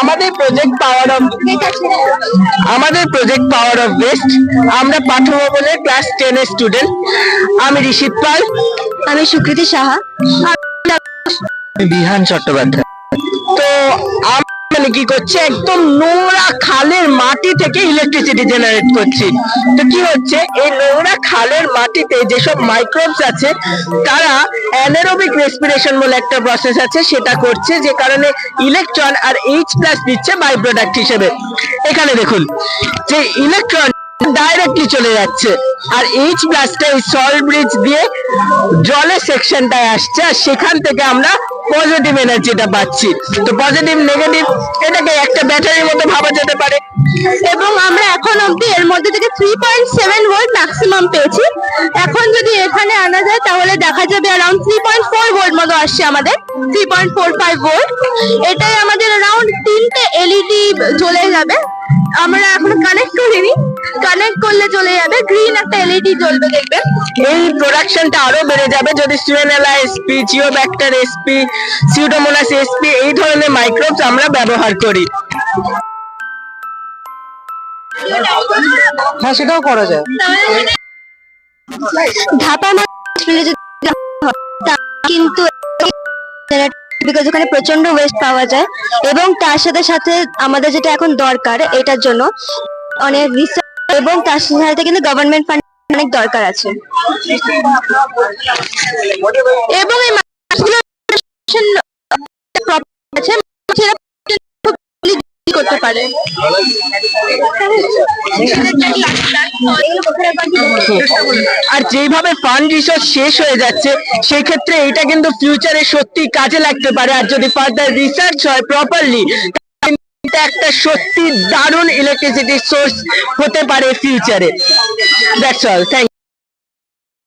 আমাদের project power of আমাদের project power of best আমরা পাঠ্যভবনের ক্লাস টেন এর স্টুডেন্ট আমি ঋষিত পাল। আমি সুকৃতি সাহা। বিহান চট্টোপাধ্যায়। তো মানে কি করছি একদম নোংরা খালের মাটি থেকে ইলেকট্রিসিটি জেনারেট করছি। তো কি হচ্ছে? এই নোংরা খালের মাটিতে যেসব মাইক্রোবস আছে, তারা অ্যানারোবিক রেসপিরেশন বলে একটা প্রসেস আছে, সেটা করছে, যে কারণে ইলেকট্রন আর এইচ প্লাস দিচ্ছে বাই প্রোডাক্ট হিসেবে। এখানে দেখুন, যে ইলেকট্রন ডাইরেক্টলি চলে যাচ্ছে, আর এইচ প্লাসটা এই সল্ট ব্রিজ দিয়ে জলের সেকশনটায় আসছে, আর সেখান থেকে আমরা পজিটিভ এনার্জিটা পাচ্ছি। তো পজিটিভ নেগেটিভ এটাকে একটা ব্যাটারির মতো ভাবা যেতে পারে। এবং আমরা এখন অবধি এর মধ্যে থেকে three point seven volt maximum পেয়েছি। এখন যদি এখানে আনা যায়, তাহলে দেখা যাবে around three point four volt মতো আসছে আমাদের। Three point four five volt এটাই আমাদের অ্যারাউন্ড তিনটে এলইডি চলে যাবে। আমরা এখন কানেক্ট করিনি। করলে চলে যাবে গ্রিন একটা এলইডি জ্বলবে দেখবেন এই প্রোডাকশনটা আরও বেড়ে যাবে যদি Shewanella S P Geobacter S P Pseudomonas S P এই ধরনের মাইক্রোবস আমরা ব্যবহার করি। হ্যাঁ সেটাও করা যায়। ধাপা কিন্তু বিকজ ওখানে প্রচণ্ড ওয়েস্ট পাওয়া যায় এবং তার সাথে সাথে আমাদের যেটা এখন দরকার এটার জন্য অনেক রিসার্চ এবং তার সাথে কিন্তু গভর্নমেন্ট ফান্ড অনেক দরকার আছে। এবং এই করতে পারে আর যেভাবে ফান্ড রিসোর্স শেষ হয়ে যাচ্ছে সেই ক্ষেত্রে এটা কিন্তু ফিউচারে সত্যি কাজে লাগতে পারে। আর যদি ফার্দার রিসার্চ হয় প্রপারলি একটা সত্যি দারুণ ইলেকট্রিসিটি সোর্স হতে পারে ফিউচারে দ্যাটস অল থ্যাংক